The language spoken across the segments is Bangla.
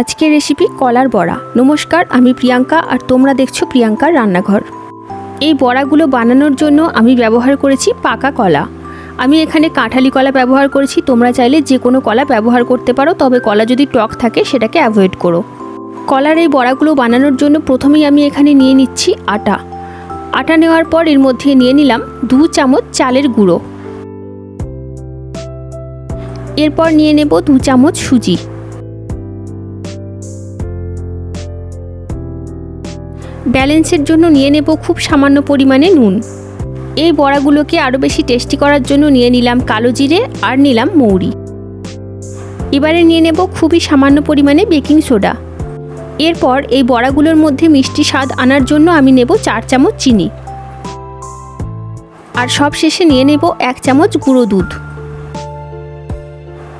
আজকের রেসিপি কলার বড়া। নমস্কার, আমি প্রিয়াঙ্কা আর তোমরা দেখছ প্রিয়াঙ্কার রান্নাঘর। এই বড়াগুলো বানানোর জন্য আমি ব্যবহার করেছি পাকা কলা। আমি এখানে কাঁঠালি কলা ব্যবহার করেছি, তোমরা চাইলে যে কোনো কলা ব্যবহার করতে পারো, তবে কলা যদি টক থাকে সেটাকে অ্যাভয়েড করো। কলার এই বড়াগুলো বানানোর জন্য প্রথমেই আমি এখানে নিয়ে নিচ্ছি আটা। আটা নেওয়ার পর এর মধ্যে নিয়ে নিলাম দু চামচ চালের গুঁড়ো। এরপর নিয়ে নেব দু চামচ সুজি। ব্যালেন্সের জন্য নিয়ে নেব খুব সামান্য পরিমাণে নুন। এই বড়াগুলোকে আরও বেশি টেস্টি করার জন্য নিয়ে নিলাম কালো জিরে আর নিলাম মৌরি। এবারে নিয়ে নেব খুবই সামান্য পরিমাণে বেকিং সোডা। এরপর এই বড়াগুলোর মধ্যে মিষ্টি স্বাদ আনার জন্য আমি নেব চার চামচ চিনি। আর সব শেষে নিয়ে নেব এক চামচ গুঁড়ো দুধ।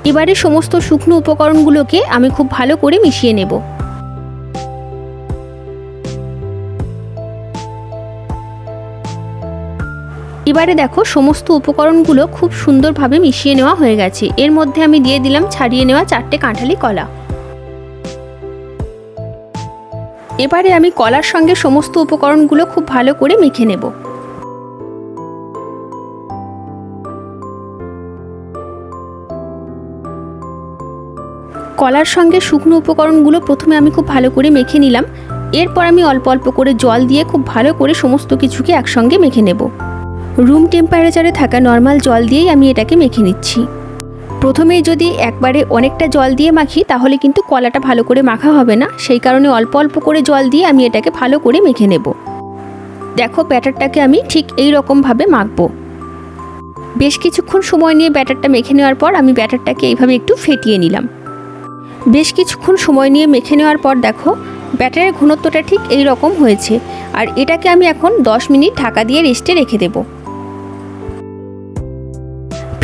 এবারে সমস্ত শুকনো উপকরণগুলোকে আমি খুব ভালো করে মিশিয়ে নেব। এবারে দেখো সমস্ত উপকরণগুলো খুব সুন্দরভাবে মিশিয়ে নেওয়া হয়ে গেছে। এর মধ্যে আমি দিয়ে দিলাম ছাড়িয়ে নেওয়া চারটে কাঁঠালি কলা। এবারে আমি কলার সঙ্গে সমস্ত উপকরণগুলো খুব ভালো করে মেখে নেব। কলার সঙ্গে শুকনো উপকরণগুলো প্রথমে আমি খুব ভালো করে মেখে নিলাম। এরপর আমি অল্প অল্প করে জল দিয়ে খুব ভালো করে সমস্ত কিছুকে একসঙ্গে মেখে নেব। রুম টেম্পারেচারে থাকা নর্মাল জল দিয়েই আমি এটাকে মেখে নিচ্ছি। প্রথমেই যদি একবারে অনেকটা জল দিয়ে মাখি, তাহলে কিন্তু কলাটা ভালো করে মাখা হবে না। সেই কারণে অল্প অল্প করে জল দিয়ে আমি এটাকে ভালো করে মেখে নেব। দেখো ব্যাটারটাকে আমি ঠিক এই রকমভাবে মাখবো। বেশ কিছুক্ষণ সময় নিয়ে ব্যাটারটা মেখে নেওয়ার পর আমি ব্যাটারটাকে এইভাবে একটু ফেটিয়ে নিলাম। বেশ কিছুক্ষণ সময় নিয়ে মেখে নেওয়ার পর দেখো, ব্যাটারের ঘনত্বটা ঠিক এই রকম হয়েছে। আর এটাকে আমি এখন 10 মিনিট ঢাকা দিয়ে রেস্টে রেখে দেব।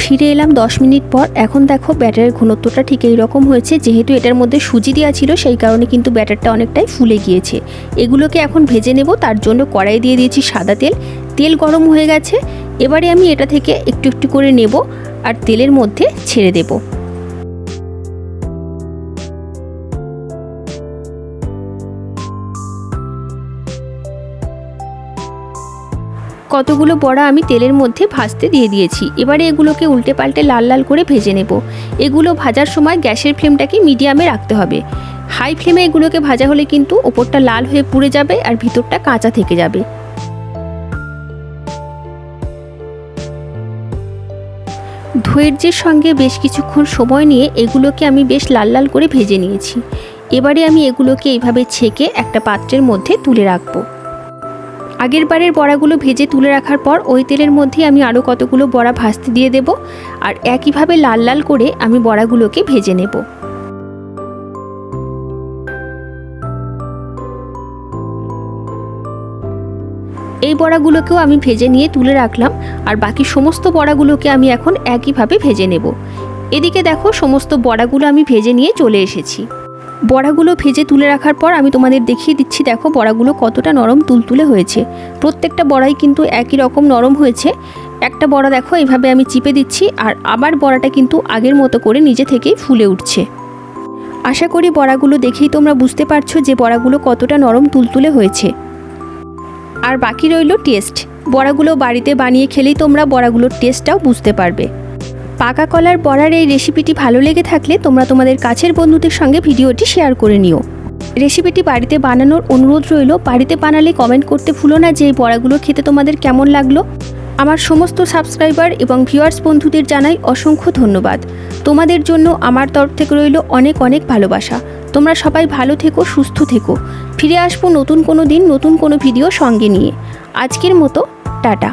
ফিরে এলাম 10 মিনিট পর। এখন দেখো ব্যাটারের ঘনত্বটা ঠিক এই রকম হয়েছে, যেহেতু এটার মধ্যে সুজি দেওয়া ছিল, সেই কারণে কিন্তু ব্যাটারটা অনেকটাই ফুলে গিয়েছে। এগুলোকে এখন ভেজে নেব, তার জন্য কড়াই দিয়ে দিয়েছি সাদা তেল। তেল গরম হয়ে গেছে, এবারে আমি এটা থেকে একটু একটু করে নেব, আর তেলের মধ্যে ছেড়ে দেবো। কতগুলো বড়া আমি তেলের মধ্যে ভাজতে দিয়ে দিয়েছি। এবারে এগুলোকে উল্টে পাল্টে লাল লাল করে ভেজে নেব। এগুলো ভাজার সময় গ্যাসের ফ্লেমটাকে মিডিয়ামে রাখতে হবে। হাই ফ্লেমে এগুলোকে ভাজা হলে কিন্তু ওপরটা লাল হয়ে পুড়ে যাবে আর ভিতরটা কাঁচা থেকে যাবে। ধৈর্যের সঙ্গে বেশ কিছুক্ষণ সময় নিয়ে এগুলোকে আমি বেশ লাল লাল করে ভেজে নিয়েছি। এবারে আমি এগুলোকে এইভাবে ছেঁকে একটা পাত্রের মধ্যে তুলে রাখব। আগের বারের বড়াগুলো ভেজে তুলে রাখার পর ওই তেলের মধ্যে আমি আরও কতগুলো বড়া ভাজতে দিয়ে দেব আর একইভাবে লাল লাল করে আমি বড়াগুলোকে ভেজে নেব। এই বড়াগুলোকেও আমি ভেজে নিয়ে তুলে রাখলাম আর বাকি সমস্ত বড়াগুলোকে আমি এখন একইভাবে ভেজে নেব। এদিকে দেখো, সমস্ত বড়াগুলো আমি ভেজে নিয়ে চলে এসেছি। বড়াগুলো ভেজে তুলে রাখার পর আমি তোমাদের দেখিয়ে দিচ্ছি, দেখো বড়াগুলো কতটা নরম তুলতুলে হয়েছে। প্রত্যেকটা বড়াই কিন্তু একই রকম নরম হয়েছে। একটা বড়া দেখো এভাবে আমি চিপে দিচ্ছি আর আবার বড়াটা কিন্তু আগের মতো করে নিজে থেকেই ফুলে উঠছে। আশা করি বড়াগুলো দেখেই তোমরা বুঝতে পারছ যে বড়াগুলো কতটা নরম তুলতুলে হয়েছে। আর বাকি রইল টেস্ট। বড়াগুলো বাড়িতে বানিয়ে খেলেই তোমরা বড়াগুলোর টেস্টটাও বুঝতে পারবে। পাকা কলার বড়ার এই রেসিপিটি ভালো লেগে থাকলে তোমরা তোমাদের কাছের বন্ধুদের সঙ্গে ভিডিওটি শেয়ার করে নিও। রেসিপিটি বাড়িতে বানানোর অনুরোধ রইল, বাড়িতে বানালে কমেন্ট করতে ভুলো না যে এই বড়াগুলো খেতে তোমাদের কেমন লাগল। আমার সমস্ত সাবস্ক্রাইবার এবং ভিউয়ার্স বন্ধুদের জানাই অসংখ্য ধন্যবাদ। তোমাদের জন্য আমার তরফ থেকে রইল অনেক অনেক ভালোবাসা। তোমরা সবাই ভালো থেকো, সুস্থ থেকো। ফিরে আসব নতুন কোনো দিন, নতুন কোনো ভিডিও সঙ্গে নিয়ে। আজকের মতো, টাটা।